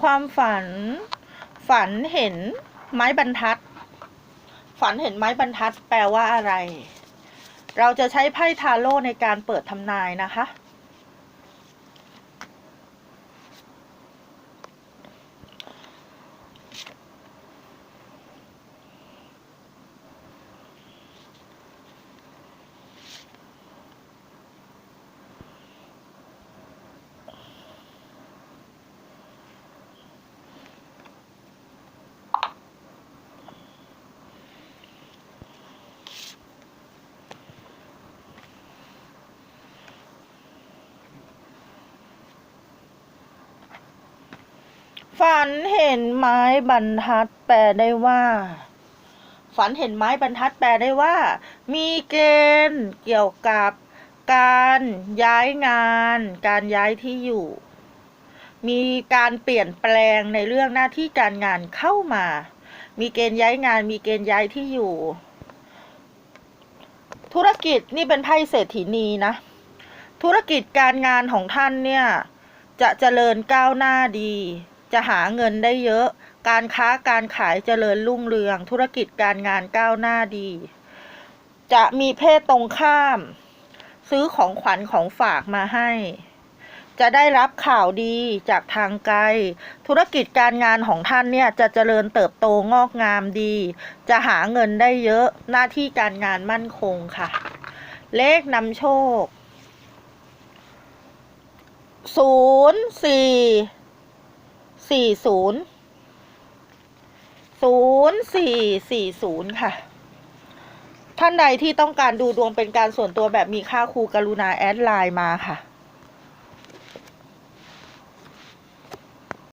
ความฝัน ฝันเห็นไม้บรรทัด ฝันเห็นไม้บรรทัดแปลว่าอะไร เราจะใช้ไพ่ทาโร่ในการเปิดทำนายนะคะ ฝันเห็นไม้บรรทัดแปลได้ว่า ฝันเห็นไม้บรรทัดแปลได้ว่า มีเกณฑ์เกี่ยวกับการย้ายงาน การย้ายที่อยู่ มีการเปลี่ยนแปลงในเรื่องหน้าที่การงานเข้ามา มีเกณฑ์ย้ายงาน มีเกณฑ์ย้ายที่อยู่ ธุรกิจนี่เป็นไพ่เศรษฐีนีนะ ธุรกิจการงานของท่านเนี่ย จะเจริญก้าวหน้าดี จะหาเงินได้เยอะ การค้าการขายเจริญรุ่งเรือง ธุรกิจการงานก้าวหน้าดี จะมีเพศตรงข้าม ซื้อของขวัญของฝากมาให้ จะได้รับข่าวดีจากทางไกล ธุรกิจการงานของท่านเนี่ยจะเจริญเติบโตงอกงามดี จะหาเงินได้เยอะหน้าที่การงานมั่นคงค่ะ เลขนำโชคศูนย์สี่ สี่ศูนย์ศูนย์สี่สี่ศูนย์ค่ะ ท่านใดที่ต้องการดูดวงเป็นการส่วนตัวแบบมีค่าครูกรุณาแอดไลน์มาค่ะ